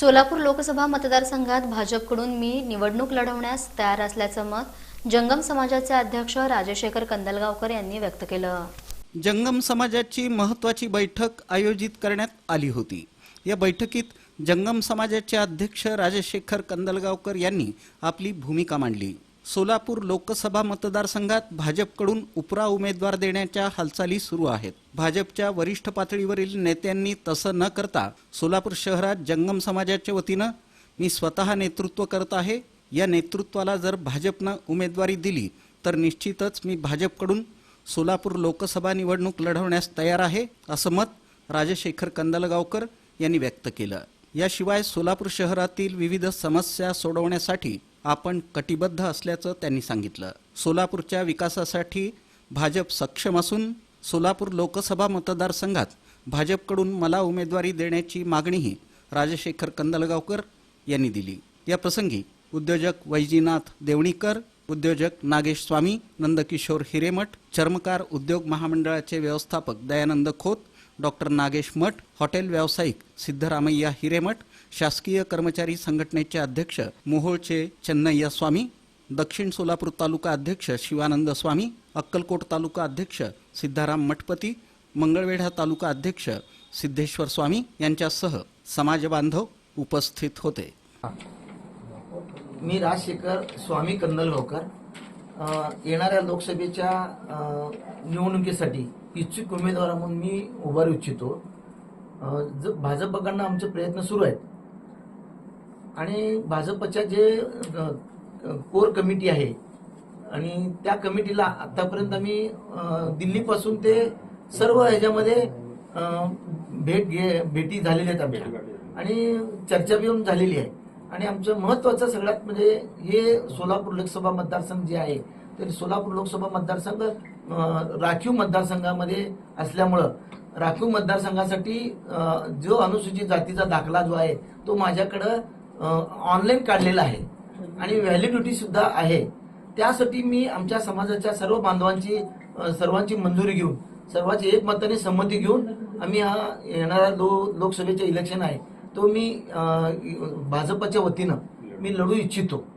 सोलापूर लोकसभा मतदारसंघात भाजपकडून मी निवडणूक लढवण्यास तयार असल्याचं मत जंगम समाजाचे अध्यक्ष राजशेखर कंदलगावकर यांनी व्यक्त केलं. जंगम समाजाची महत्वाची बैठक आयोजित करण्यात आली होती. या बैठकीत जंगम समाजाचे अध्यक्ष राजशेखर कंदलगावकर यांनी आपली भूमिका मांडली. सोलापूर लोकसभा मतदारसंघात भाजपकडून उपरा उमेदवार देण्याच्या हालचाली सुरू आहेत. भाजपच्या वरिष्ठ पातळीवरील नेत्यांनी तसं न करता सोलापूर शहरात जंगम समाजाच्या वतीनं मी स्वतः नेतृत्व करत आहे. या नेतृत्वाला जर भाजपनं उमेदवारी दिली तर निश्चितच मी भाजपकडून सोलापूर लोकसभा निवडणूक लढवण्यास तयार आहे असं मत राजशेखर कंदलगावकर यांनी व्यक्त केलं. याशिवाय सोलापूर शहरातील विविध समस्या सोडवण्यासाठी आपण कटिबद्ध असल्याचं त्यांनी सांगितलं. सोलापूरच्या विकासासाठी भाजप सक्षम असून सोलापूर लोकसभा मतदारसंघात भाजपकडून मला उमेदवारी देण्याची मागणीही राजशेखर कंदलगावकर यांनी दिली. या प्रसंगी उद्योजक वैजीनाथ देवणीकर उद्योजक नागेश स्वामी नंदकिशोर हिरेमठ चर्मकार उद्योग महामंडळाचे व्यवस्थापक दयानंद खोत डॉक्टर नागेश मठ हॉटेल व्यावसायिक सिद्धरामय्या हिरेमठ शासकीय कर्मचारी संघटनेचे अध्यक्ष मोहोळचे चन्नय्या स्वामी दक्षिण सोलापूर तालुका अध्यक्ष शिवानंद स्वामी अक्कलकोट तालुका अध्यक्ष सिद्धाराम मठपती मंगळवेढा तालुका अध्यक्ष सिद्धेश्वर स्वामी यांच्यासह समाजबांधव उपस्थित होते. मी राजशेखर स्वामी कंदलगावकर येणाऱ्या लोकसभेच्या निवडणुकीसाठी इच्छुक उमेदवार म्हणून मी उभारू इच्छितो. ज- भाजपकडनं आमचे प्रयत्न सुरू आहेत. आणि भाजपच्या जे कोर कमिटी आहे आणि त्या कमिटीला आतापर्यंत आम्ही दिल्लीपासून ते सर्व ह्याच्यामध्ये भेट घे भेटी झालेल्या आहेत आमच्या. आणि चर्चा पण झालेली आहे. आणि आमचं महत्वाचं सगळ्यात म्हणजे हे सोलापूर लोकसभा मतदारसंघ जे आहे तर सोलापूर लोकसभा मतदारसंघ राखीव मतदारसंघामध्ये असल्यामुळं राखीव मतदारसंघासाठी जो अनुसूचित जातीचा दाखला जो आहे तो माझ्याकडं ऑनलाईन काढलेला आहे. आणि व्हॅलिडिटी सुद्धा आहे. त्यासाठी मी आमच्या समाजाच्या सर्व बांधवांची सर्वांची मंजुरी घेऊन सर्वांची एकमताने संमती घेऊन आम्ही हा येणारा लो लोकसभेचे इलेक्शन आहे. तो मी भाजपच्या वतीनं मी लढू इच्छितो.